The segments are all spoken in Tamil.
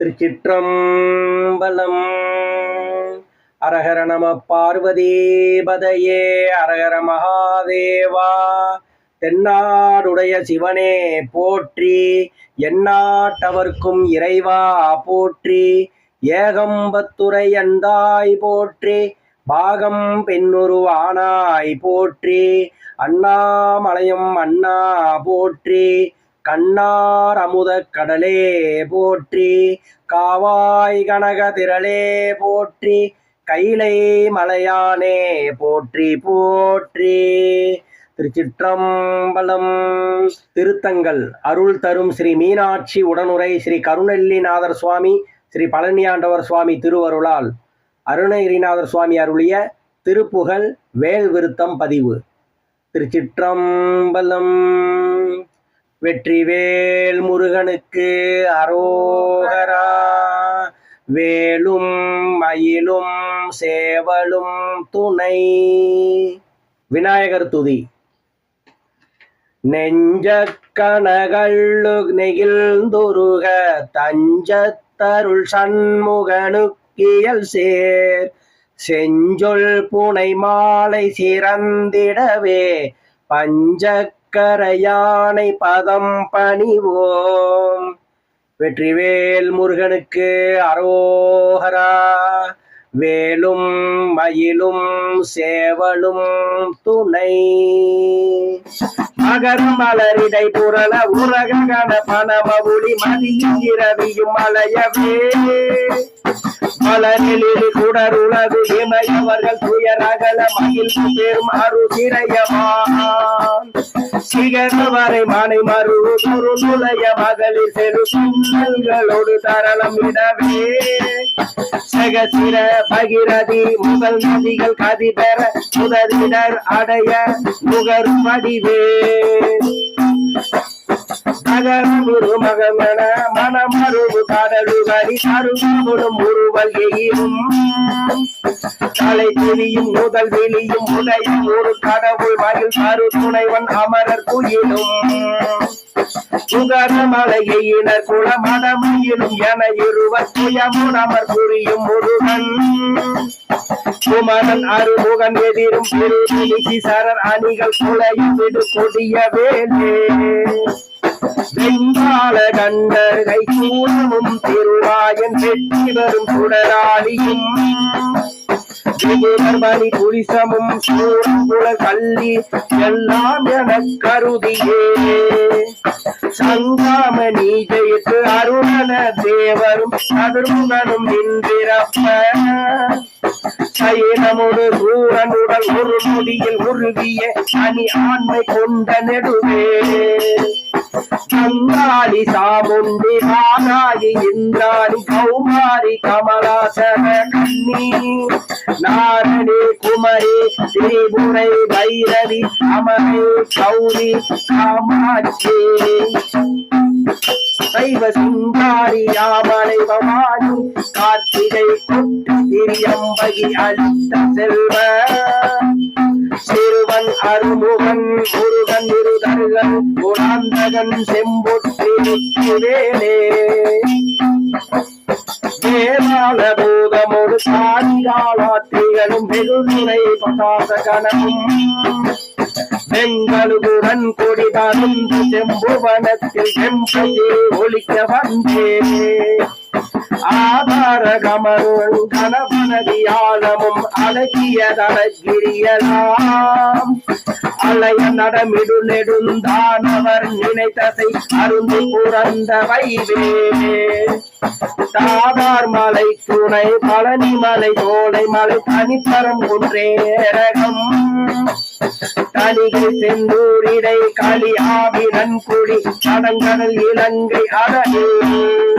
திருச்சிற்றம்பலம். அரஹர நம பார்வதீபதையே அரஹர மகாதேவா. தென்னாடுடைய சிவனே போற்றி. எந்நாட்டவர்க்கும் இறைவா போற்றி. ஏகம்பத்துரை அந்தாய் போற்றி. பாகம் பெண்ணுருவானாய் போற்றி. அண்ணாமலையும் அண்ணா போற்றி. கண்ணார் அமுத கடலே போற்றி காவாய் கனக திரளே போற்றி கைலை மலையானே போற்றி போற்றி. திருச்சிற்றம்பலம் திருத்தங்கள் அருள் தரும் ஸ்ரீ மீனாட்சி உடனுரை ஸ்ரீ கருணெல்லிநாதர் சுவாமி ஸ்ரீ பழனியாண்டவர் சுவாமி திருவருளால். அருணகிரிநாதர் சுவாமி அருளிய திருப்புகழ் வேல் விருத்தம் பதிவு. திருச்சிற்றம்பலம் வெற்றிவேல் முருகனுக்கு அரோகரா. வேலும் மயிலும் சேவலும் துணை. விநாயகர் துதி. நெஞ்ச கனகள்ளு நெகிழ்ந்துருக. தஞ்சத்தருள் சண்முகனுக்கியல் சேர். செஞ்சொல் புனை மாலை சிறந்திடவே. பஞ்ச அக்கரையானை பதம் பணிவோம். வெற்றிவேல் முருகனுக்கு அரோகரா. வேலும் மயிலும் சேவலும் துணை. மகர மலரிடை புரள உலககன பணமவுளி மதியும் இரவியும் மலையவே. மலரில் குடருளது இமையவர்கள் துயரகல மகிழ் பெரும் அரு சிறையவான் சிகர வரை மனை மருவு குரு நுழைய மகளிர் செரு சுண்ணல்களோடு தரளம் இடவே. சகசிர பகிரதி முதல் நதிகள் கதி பெற முதலிடர் அடைய முகர் வடிவே. நகரமுரு மகமென மனமருவு கடலுகரி கருவமுடும் உருவல் எயிரும் தலை தெரியும் முதல் வெளியும் உடையும் ஒரு கடவுள் மகிழ் கரு துணைவன் அமரர் குயிலும். சுகர மலையினர் குல மதமையிலும் என இருவர் சுயமுனமர் புரியும் முருகன். குமரன் அருமுகன் எதிரும் பெருதி சரர் அணிகள் குலையும் விடு கொடிய வேலே. வெங்கால கண்டர்கை கூடமும் திருவாயன் வெற்றி வரும் சுடராளியும் மணி புரிசமும் சூழங்குள கல்லி எல்லாம் என கருதியே. சங்காமணி ஜெயித்து அருணன தேவரும் கதிர்முகனும் நின்றிரப்ப. சயனமுடு சூரனுடல் ஒரு நொடியில் உருவிய அணி ஆண்மை கொண்ட நெடுவே. கங்காளி சாமுண்டி மானாயி இந்திராணி கௌமாரி கமலாசன கண்ணி நாரணி குமரி திரிபுரை பைரவி அமரே கௌரி காமாட்சி சைவ சுந்தாரி யாமலை பவானி கார்த்திகை கொட்டு திரியம்பகி அளித்த செல்வ. அருமுகன் முருகன் இருதர்கள் குணாந்தகன் செம்பொற்றி தேவால பூதமொரு பூதமோடு வெகுதுரை பதாச கணமும் வெங்கலுடன் கொடி தருந்து செம்புவனத்தில் செம்பையே ஒழிக்க வந்தே. ஆதார ஆழமும் அழகிய அழகியதழகிரியலாம். அலைய நடமிடு நெடுந்தானவர் நினைத்ததை அருந்து புறந்த வைவே தாதார் மலை துணை பழனி மலை தோலை மலை தனித்தரம் குன்றேரகம் தனிகை செந்தூரிடை களி ஆவி நன்குடி கடங்கடல் இலங்கை அழகே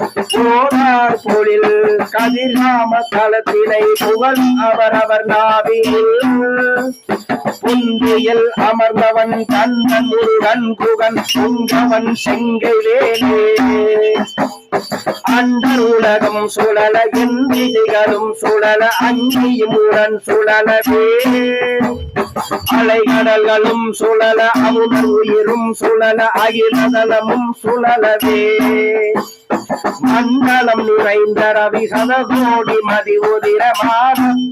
போனார் பொழில் கதிர்காம தளத்தினை புகழ் அவரவர் நாவில் புந்தியில் அமர்ந்தவன் கண்ணன் முருகன் குகன் புங்கவன் செங்கை வேலே. அண்டர் உலகம் சுழல எந்திகளும் சுழல அங்கியும் உடன் சுழலவே. அலைகடல்களும் சுழல அமுதர் உயிரும் சுழல அகிலதலமும் சுழலவே. மண்டலம் நிறைந்த ரவி சதகோடி மதி உதிர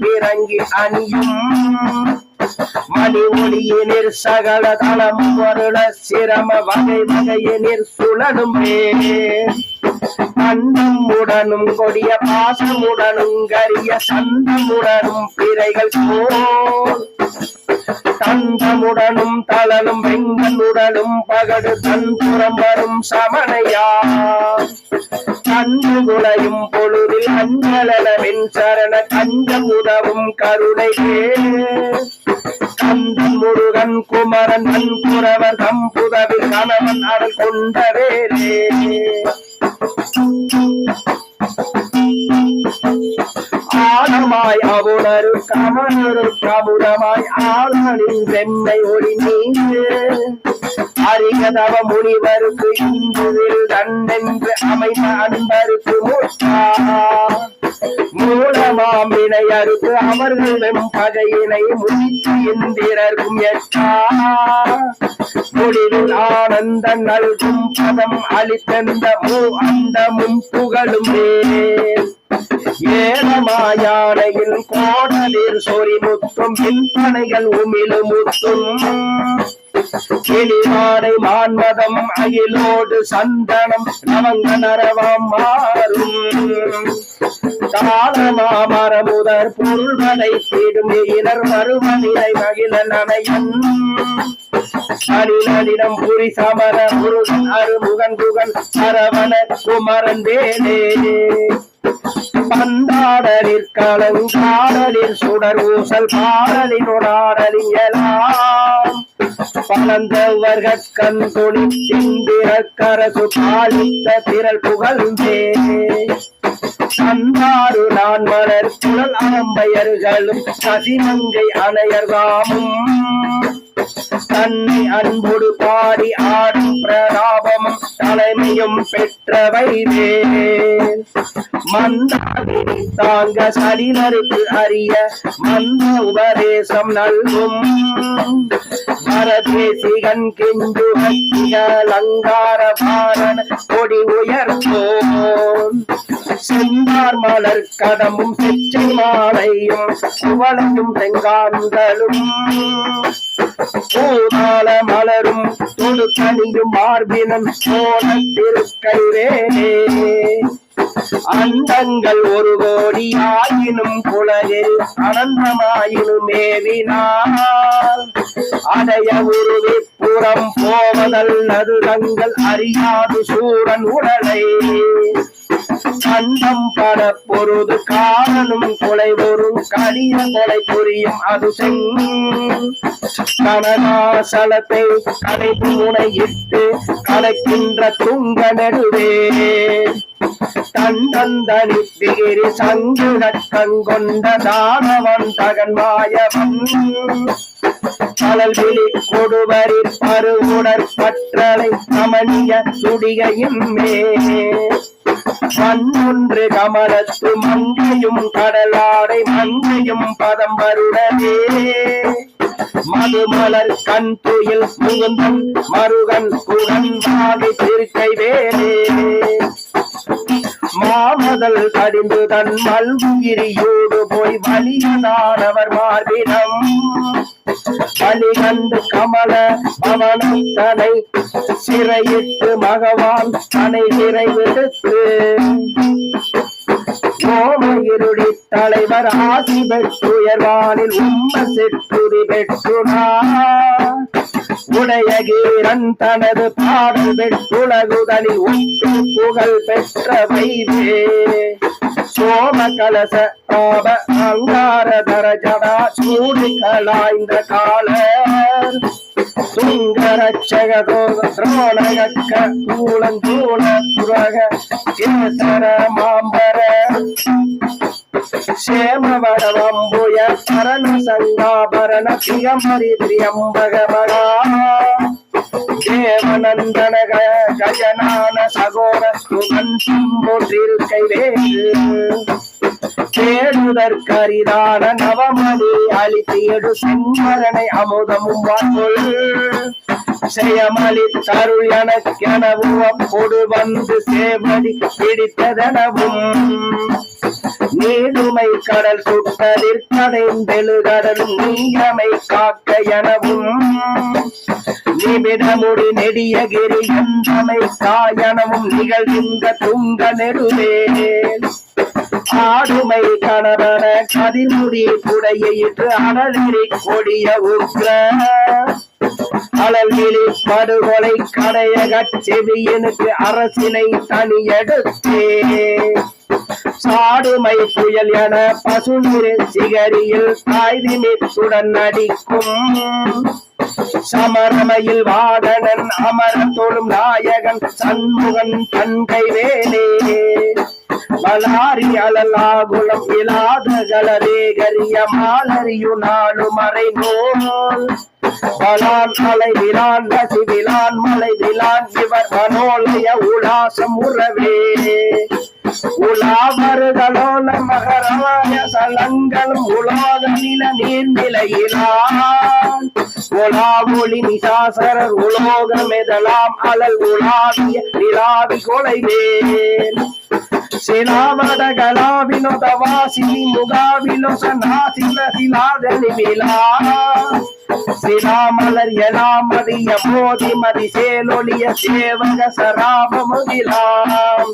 பிறங்கி அணியும். மணி ஒளியினிர் சகல தளம் வருள சிரம வகை வகையினிர் சுழலுமே. அண்டம் உடனும் கொடிய பாசமுடனும் கரிய சந்தமுடனும் பிறைகள் போல். தந்தமுடனும் தளலும் வெங்கனுடனும் பகடு தன்புறம் வரும் சமணையா. கண்டு குலையும் பொழுதில் அஞ்சலன மின்சரண கஞ்சம் உதவும் கருணையே. முருகன் குமரன் நன்குறவர் தம்புதவில் கணவன் அருள் கொண்ட வேலே ஆழமாய் அவுணரு கமலரு கமுதமாய் ஆளனின் வெம்மை ஒளி நீங்கு. அரிகதவ முனிவருக்கு இந்துவில் தன்னென்று அமைந்த அன்பருக்கு முற்றா மூலமாம் வினையருக்கு அவர்கள் வெம் பகையினை முடித்து எந்திரர்க்கும் எட்டா முடிவில் ஆனந்த நல்கும் பதம் அளித்தந்த மூ அந்தமும் புகழும் மேல். ஏலமாயானையில் கோடலில் சொறி முத்தும் பின்பனைகள் உமிழு முத்தும். கிளிமாடை மான்மதம் அயிலோடு சந்தனம் நமங்க நரவாம் மாறும். தாளமாமரமுதர் பொருள்களை தேடும் இனர் மறுமனிலை மகிழ நனையன் அணிலிடம் புரி சமர முருகன் அருமுகன் புகன் சரவண குமரன் வேலே பந்தாடலில் பாடலில் சுடர் ஊசல் பாடலினோடாடலின் எல்லாம் பலந்தவர்கள் கண் துணி திந்திரக்கரசு பாலித்த திரள் புகழ்ந்தே. சந்தாறு நான் மலர் குழல் அம்பையர்களும் சசிமங்கை அணையர்தாமும் தன்னை அன்போடு பாடி ஆடும் பிரதாபமும் தலைமையும் பெற்றவை வேல் மந்தாதி தாங்க சடிலருக்கு அறிய மந்த உபதேசம் நல்கும். பரதேசிகன் கெஞ்சு அலங்கார பாரன் கொடி உயர்த்தோன் செந்தார் மலர் கடமும் செச்சை மாலையும் சுவளையும் செங்காந்தலும். பூதாள மலரும் தொடு தனியும் மார்பினும் சோழ திருக்கைவேலே அண்டங்கள் ஒரு கோடி ஆயினும் புலகில் அனந்தமாயினும் மேவினால் அடைய உருவி புறம் போவதல்லது தங்கள் அறியாது சூரன் உடலை. கண்டம் பட பொருது காரணம் கொலை ஒரு கலிய கொலை புரியும் அது செங் கடைப்பு கடை முனையிட்டு கலைக்கின்ற துங்க நடுவே தந்தந்தனி பிகிரி சங்கு கங்கொண்ட தானவன் தகன் மாயவன். கலல் விழி கொடுவரில் பருவுடற் பற்றலை சமணிய சுடிகையும் மே. மண்ணொன்று கமலத்து மங்கையும் கடலாடை மங்கையும் பதம் வருடவே. மதுமலர் கண் துயில் முகுந்தன் மருகன் குகன் வாகை திருக்கை வேலே. மாமதல் கடிந்து தன் மல்குகிரியோடு போய் வலியதானவர் மார்பினம் வழி கமல கமல பவனத்தனை சிறையிட்டு மகவான் தனை விரைவெடுத்து ஓமையிருடி தலைவர் ஆசி பெற்றுயர்வானில் உம்ம செற்றுரி பெற்றுனார் உடையகீரன் தனது பாடல் பெற்றுலகுதலில் உற்று புகழ் பெற்ற வைவே சோம கலச பாப அங்கார தரஜடா சூடு கலாய்ந்த காலர் துங்கரட்சகதோ துரோணகக்க கூலந்தூள துரக கேசர மாம்பர. சேமவடவம்புய சரண சங்காபரண பிரியமரி திரியம்பக மகா தேவநந்தன கஜனான சகோர சுகந்தம் போற்றிருக்கை வேல் தேடுதற்கரிதான நவமணி அளித்து செம்மரனை அமுதமும் வாங்கொள் செயமளி தருள் எனக்கெனவும் அப்பொடு வந்து சேவடி பிடித்ததெனவும். நீடுமை கடல் சுட்டதிற் கடைந்தெழுகடலும் நீயமை காக்க எனவும். நிமிடமுடி நெடிய கிரி எந்தமை காயனமும் நிகழ்கின்ற துங்க நெருவேன் ஆடுமை கணவன கதிர்முடி புடையிட்டு அனலிரி கொடிய உக்ர அழல்கிளி படுகொலை கடைய செவியனுக்கு அரசினை தனியெடுத்தே. சாடுமை புயல் என பசுநீர் சிகரியில் தாய்திமித்துடன் நடிக்கும் சமரமையில் வாகனன் அமரன் தொழும் நாயகன் சண்முகன் தன்கை வேலே. மலாரி அலலாகுளம் இலாத கலரேகரிய மாலரியு நாடு மறை நூல் பலான் அலை விலான் ரசி விலான் மலை விலான் இவர் மனோலய உலாசம் உறவே. உலாவருகளோன மகராய சலங்களும் உலோக நில நீர்நிலையிலான். உலாவொளி நிசாசரர் உலோக மெதலாம் அலல் உலாவிய நிலாவி கொலைவேன். சிலாவட கலாவினோ தவாசினி முகாவினோ சநாசில சிலாதனி விலா சிலாமலர் எலாமதிய மோதிமதி சேலொழிய சேவக சராபமுகிலாம்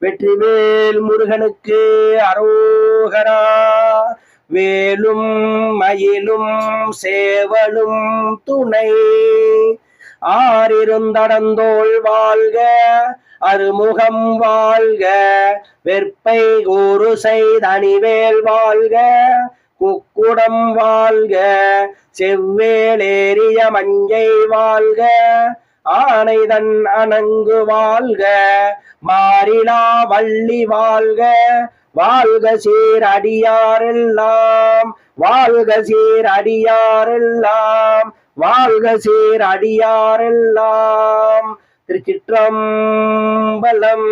வெற்றிவேல் முருகனுக்கு அரோகரா. வேலும் மயிலும் சேவலும் துணை. ஆறிருந்தடந்தோள் வாழ்க அருமுகம் வாழ்க வெற்பை கூறு செய்தணிவேல் வாழ்க குக்குடம் வாழ்க செவ்வேலேறிய மஞ்சை வாழ்க. ஆனைதன் அணங்கு வாழ்க மாறிலா வள்ளி வாழ்க. வாழ்க சீர் அடியாரெல்லாம் வாழ்க சீர் அடியாரெல்லாம் வாழ்க சீர் அடியாரெல்லாம். திருச்சிற்றம்பலம்.